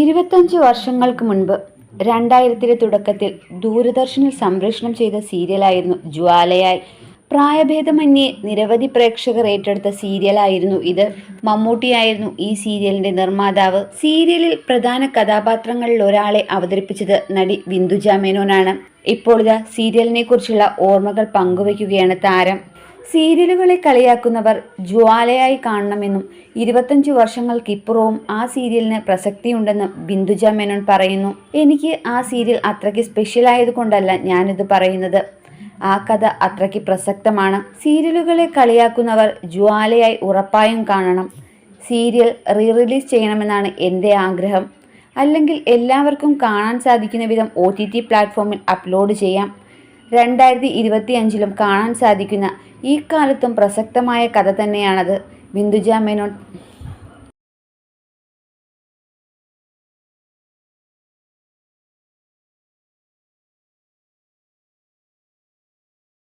ഇരുപത്തഞ്ച് വർഷങ്ങൾക്ക് മുൻപ് രണ്ടായിരത്തിലെ തുടക്കത്തിൽ ദൂരദർശനിൽ സംപ്രേഷണം ചെയ്ത സീരിയലായിരുന്നു ജ്വാലയായി. പ്രായഭേദമന്യേ നിരവധി പ്രേക്ഷകർ ഏറ്റെടുത്ത സീരിയലായിരുന്നു ഇത്. മമ്മൂട്ടിയായിരുന്നു ഈ സീരിയലിന്റെ നിർമ്മാതാവ്. സീരിയലിൽ പ്രധാന കഥാപാത്രങ്ങളിൽ ഒരാളെ അവതരിപ്പിച്ചത് നടി ബിന്ദുജ മേനോനാണ് ഇപ്പോൾ ഇതാ സീരിയലിനെ കുറിച്ചുള്ള ഓർമ്മകൾ പങ്കുവയ്ക്കുകയാണ് താരം. സീരിയലുകളെ കളിയാക്കുന്നവർ ജ്വാലയായി കാണണമെന്നും ഇരുപത്തഞ്ച് വർഷങ്ങൾക്കിപ്പുറവും ആ സീരിയലിന് പ്രസക്തിയുണ്ടെന്നും ബിന്ദുജ മേനോൻ പറയുന്നു. എനിക്ക് ആ സീരിയൽ അത്രയ്ക്ക് സ്പെഷ്യൽ ആയതുകൊണ്ടല്ല ഞാനിത് പറയുന്നത്. ആ കഥ അത്രയ്ക്ക് പ്രസക്തമാണ്. സീരിയലുകളെ കളിയാക്കുന്നവർ ജ്വാലയായി ഉറപ്പായും കാണണം. സീരിയൽ റീ റിലീസ് ചെയ്യണമെന്നാണ് എന്റെ ആഗ്രഹം. അല്ലെങ്കിൽ എല്ലാവർക്കും കാണാൻ സാധിക്കുന്ന വിധം ഒ ടി ടി പ്ലാറ്റ്ഫോമിൽ അപ്ലോഡ് ചെയ്യാം. രണ്ടായിരത്തി ഇരുപത്തി അഞ്ചിലും കാണാൻ സാധിക്കുന്ന ഈ കാലത്തും പ്രസക്തമായ കഥ തന്നെയാണത്. ബിന്ദുജ മേനോൻ